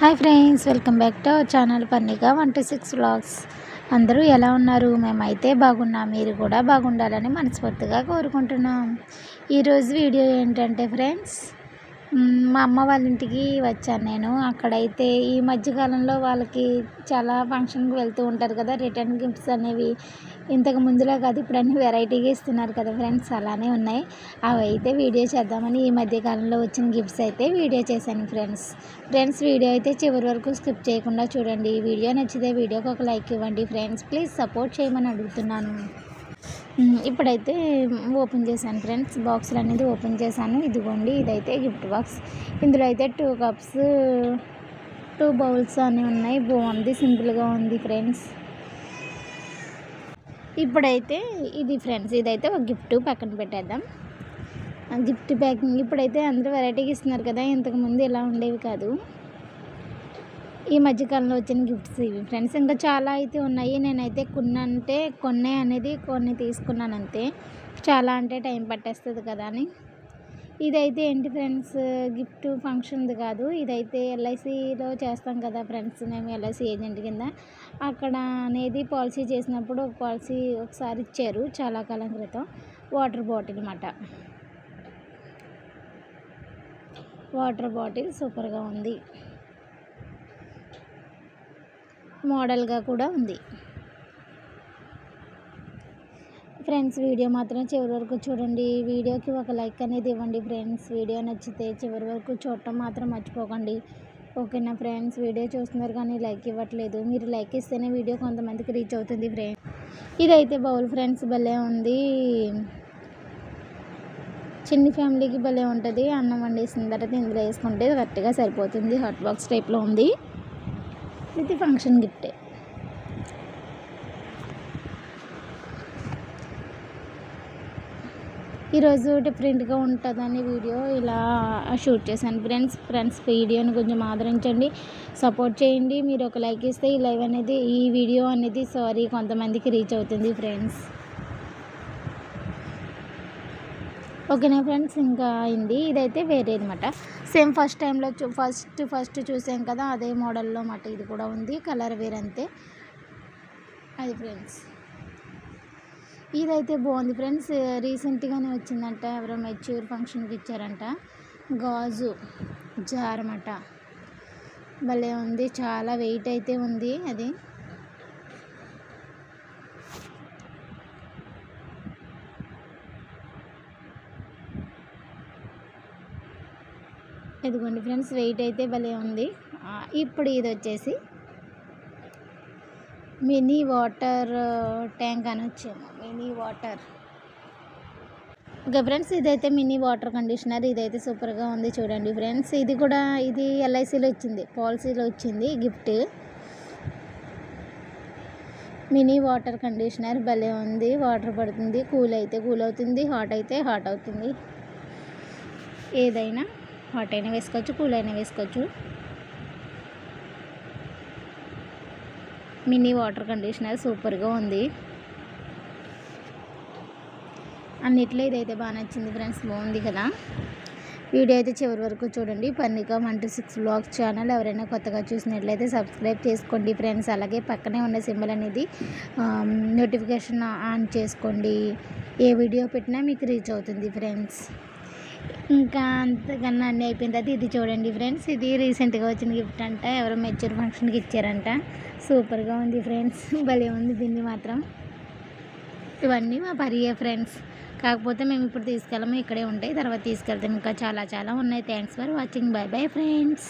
Hi friends welcome back to our channel పన్నిగా one two six vlogs. అందరూ ఎలా ఉన్నారు? మేమైతే బాగున్నాం మీరు కూడా బాగుండాలని మనస్ఫూర్తిగా కోరుకుంటున్నాం. ఈరోజు వీడియో ఏంటంటే ఫ్రెండ్స్ మా అమ్మ వాళ్ళ ఇంటికి వచ్చాను నేను. అక్కడైతే ఈ మధ్యకాలంలో వాళ్ళకి చాలా ఫంక్షన్కి వెళ్తూ ఉంటారు కదా రిటర్న్ గిఫ్ట్స్ అనేవి. ఇంతకు ముందులో కాదు ఇప్పుడు అన్ని వెరైటీగా ఇస్తున్నారు కదా ఫ్రెండ్స్ అలానే ఉన్నాయి. అవి అయితే వీడియో చేద్దామని ఈ మధ్యకాలంలో వచ్చిన గిఫ్ట్స్ అయితే వీడియో చేశాను ఫ్రెండ్స్. ఫ్రెండ్స్ వీడియో అయితే చివరి వరకు స్కిప్ చేయకుండా చూడండి. వీడియో నచ్చితే వీడియోకి ఒక లైక్ ఇవ్వండి ఫ్రెండ్స్. ప్లీజ్ సపోర్ట్ చేయమని అడుగుతున్నాను. ఇప్పుడైతే ఓపెన్ చేశాను ఫ్రెండ్స్. బాక్సులు అనేది ఓపెన్ చేశాను. ఇదిగోండి ఇదైతే గిఫ్ట్ బాక్స్. ఇందులో అయితే టూ కప్స్ టూ బౌల్స్ అని ఉన్నాయి. బాగుంది సింపుల్గా ఉంది ఫ్రెండ్స్. ఇప్పుడైతే ఇది ఫ్రెండ్స్ ఇదైతే ఒక గిఫ్ట్ పక్కన పెట్టేద్దాం. Gift packing. ఇప్పుడైతే అందరూ వెరైటీగా ఇస్తున్నారు కదా ఇంతకుముందు ఇలా ఉండేవి కాదు. ఈ మధ్యకాలంలో వచ్చిన గిఫ్ట్స్ ఇవి. ఫ్రెండ్స్ ఇంకా చాలా అయితే ఉన్నాయి. నేనైతే కొన్నంటే అంటే అనేది కొన్ని తీసుకున్నాను అంతే చాలా అంటే టైం పట్టేస్తుంది కదా అని. ఇదైతే ఏంటి ఫ్రెండ్స్ గిఫ్ట్ ఫంక్షన్ది కాదు. ఇదైతే ఎల్ఐసిలో చేస్తాం కదా ఫ్రెండ్స్ మేము ఎల్ఐసి ఏజెంట్ కింద. అక్కడ అనేది పాలసీ చేసినప్పుడు ఒక పాలసీ ఒకసారి ఇచ్చారు చాలా కాలం క్రితం. వాటర్ బాటిల్ అన్నమాట. వాటర్ బాటిల్ సూపర్గా ఉంది. మోడల్గా కూడా ఉంది. ఫ్రెండ్స్ వీడియో మాత్రం చివరి వరకు చూడండి. వీడియోకి ఒక లైక్ అనేది ఇవ్వండి ఫ్రెండ్స్. వీడియో నచ్చితే చివరి వరకు చూడటం మాత్రం మర్చిపోకండి. ఓకేనా ఫ్రెండ్స్? వీడియో చూస్తున్నారు కానీ లైక్ ఇవ్వట్లేదు. మీరు లైక్ ఇస్తేనే వీడియో కొంతమందికి రీచ్ అవుతుంది ఫ్రెండ్స్. ఇదైతే బౌల్ ఫ్రెండ్స్ భలే ఉంది. చిన్ని ఫ్యామిలీకి భలే ఉంటుంది. అన్నం వండేసిన తర్వాత ఇందులో వేసుకుంటే కరెక్ట్గా సరిపోతుంది. హాట్ బాక్స్ టైప్లో ఉంది. ఇది ఫంక్షన్ గిఫ్టే. ఈరోజు డిఫరెంట్గా ఉంటుందని వీడియో ఇలా షూట్ చేశాను. ఫ్రెండ్స్ ఫ్రెండ్స్ వీడియోని కొంచెం ఆదరించండి సపోర్ట్ చేయండి. మీరు ఒక లైక్ ఇస్తే ఈ లైవ్ అనేది ఈ వీడియో అనేది సారీ కొంతమందికి రీచ్ అవుతుంది ఫ్రెండ్స్. ఓకేనా ఫ్రెండ్స్ ఇంకా అయింది. ఇదైతే వేరే అనమాట సేమ్ ఫస్ట్ టైంలో చూ ఫస్ట్ ఫస్ట్ చూసాం కదా అదే మోడల్లో మాట ఇది కూడా ఉంది. కలర్ వేరంతే. అది ఫ్రెండ్స్. ఇదైతే బాగుంది ఫ్రెండ్స్. రీసెంట్గానే వచ్చిందంట ఎవరో మెచ్యూర్ ఫంక్షన్కి ఇచ్చారంట. గాజు జార్ అన్నమాట భలే ఉంది. చాలా వెయిట్ అయితే ఉంది. అది ఇదిగోండి ఫ్రెండ్స్ వెయిట్ అయితే భలే ఉంది. ఇప్పుడు ఇది వచ్చేసి మినీ వాటర్ ట్యాంక్ అని వచ్చేమో మినీ వాటర్. ఓకే ఫ్రెండ్స్ ఇదైతే మినీ వాటర్ కండిషనర్ ఇదైతే సూపర్గా ఉంది చూడండి ఫ్రెండ్స్. ఇది కూడా ఇది ఎల్ఐసిలో వచ్చింది పాలసీలో వచ్చింది గిఫ్ట్. మినీ వాటర్ కండిషనర్ భలే ఉంది వాటర్ పడుతుంది కూల్ అయితే కూల్ అవుతుంది హాట్ అయితే హాట్ అవుతుంది. ఏదైనా హాట్ అయినా వేసుకోవచ్చు కూల్ అయినా వేసుకోవచ్చు. మినీ వాటర్ కండిషనర్ సూపర్గా ఉంది. అన్నిట్లో ఇదైతే బాగా నచ్చింది ఫ్రెండ్స్ బాగుంది కదా. వీడియో అయితే చివరి వరకు చూడండి. Pannika one six blogs channel ఎవరైనా కొత్తగా చూసినట్లయితే సబ్స్క్రైబ్ చేసుకోండి ఫ్రెండ్స్. అలాగే పక్కనే ఉన్న సింబల్ అనేది నోటిఫికేషన్ ఆన్ చేసుకోండి. ఏ వీడియో పెట్టినా మీకు రీచ్ అవుతుంది ఫ్రెండ్స్. ఇంకా అంతకన్నా అన్నీ అయిపోయిన తర్వాత ఇది చూడండి ఫ్రెండ్స్. ఇది రీసెంట్గా వచ్చిన గిఫ్ట్ అంట. ఎవరో మెచ్యూర్ ఫంక్షన్కి ఇచ్చారంట. సూపర్గా ఉంది ఫ్రెండ్స్. భలే ఉంది దీన్ని మాత్రం. ఇవన్నీ మా పరియే ఫ్రెండ్స్. కాకపోతే మేము ఇప్పుడు తీసుకెళ్ళము. ఇక్కడే ఉంటాయి. తర్వాత తీసుకెళ్తాం. ఇంకా చాలా చాలా ఉన్నాయి. Thanks for watching bye bye friends